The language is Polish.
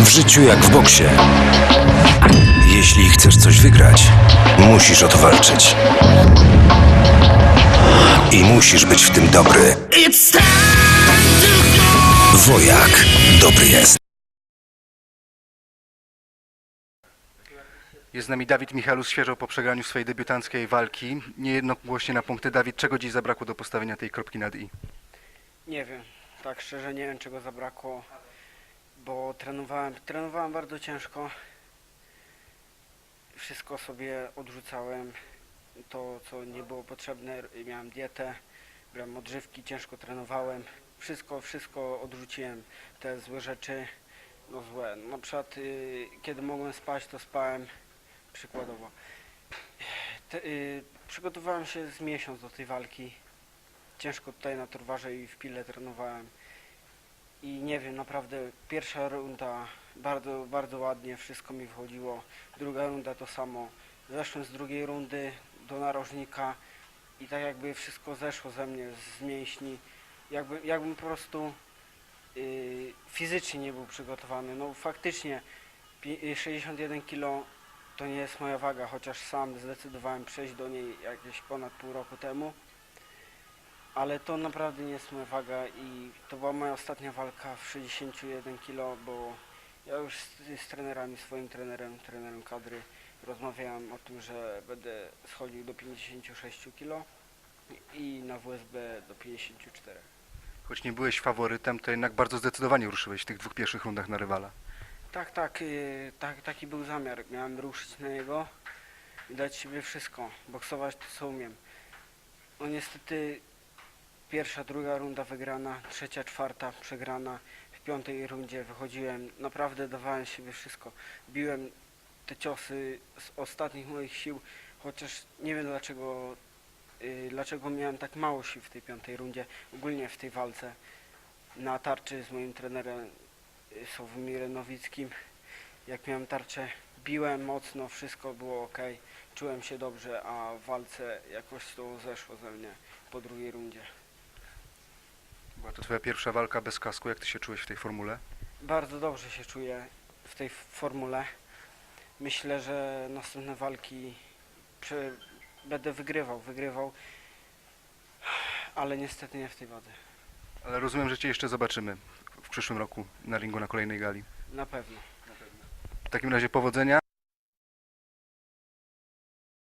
W życiu jak w boksie. Jeśli chcesz coś wygrać, musisz o to walczyć. I musisz być w tym dobry. Wojak dobry jest. Jest z nami Dawid Michalus, świeżo po przegraniu swojej debiutanckiej walki. Niejednogłośnie na punkty. Dawid, czego dziś zabrakło do postawienia tej kropki nad i? Nie wiem, tak szczerze nie wiem czego zabrakło, bo trenowałem, trenowałem bardzo ciężko. Wszystko sobie odrzucałem, to co nie było potrzebne, miałem dietę, brałem odżywki, ciężko trenowałem. Wszystko, wszystko odrzuciłem, te złe rzeczy, no złe. Na przykład y, kiedy mogłem spać, to spałem, przykładowo. Te, y, przygotowałem się z miesiąc do tej walki ciężko tutaj na Torwarze i w Pile trenowałem. I nie wiem, naprawdę pierwsza runda bardzo, bardzo ładnie, wszystko mi wychodziło. Druga runda to samo. Zeszłem z drugiej rundy do narożnika i tak jakby wszystko zeszło ze mnie z mięśni. Jakby, jakbym po prostu yy, fizycznie nie był przygotowany. No faktycznie pi- y, 61 kg to nie jest moja waga, chociaż sam zdecydowałem przejść do niej jakieś ponad pół roku temu. Ale to naprawdę nie jest moja waga i to była moja ostatnia walka w 61 kg, bo ja już z, z trenerami, swoim trenerem, trenerem kadry rozmawiałem o tym, że będę schodził do 56 kg i na WSB do 54. Choć nie byłeś faworytem, to jednak bardzo zdecydowanie ruszyłeś w tych dwóch pierwszych rundach na rywala. Tak, tak, yy, tak, taki był zamiar. Miałem ruszyć na niego i dać siebie wszystko, boksować to co umiem. No niestety pierwsza, druga runda wygrana, trzecia, czwarta przegrana. W piątej rundzie wychodziłem, naprawdę dawałem siebie wszystko. Biłem te ciosy z ostatnich moich sił, chociaż nie wiem dlaczego, yy, dlaczego miałem tak mało sił w tej piątej rundzie, ogólnie w tej walce. Na tarczy z moim trenerem y, Sławomirem Nowickim. Jak miałem tarczę, biłem mocno, wszystko było ok, czułem się dobrze, a w walce jakoś to zeszło ze mnie po drugiej rundzie. Była to twoja pierwsza walka bez kasku. Jak ty się czułeś w tej formule? Bardzo dobrze się czuję w tej formule. Myślę, że następne walki prze- będę wygrywał, wygrywał, ale niestety nie w tej wadze. Ale rozumiem, że cię jeszcze zobaczymy w przyszłym roku na ringu na kolejnej gali. Na pewno. W takim razie powodzenia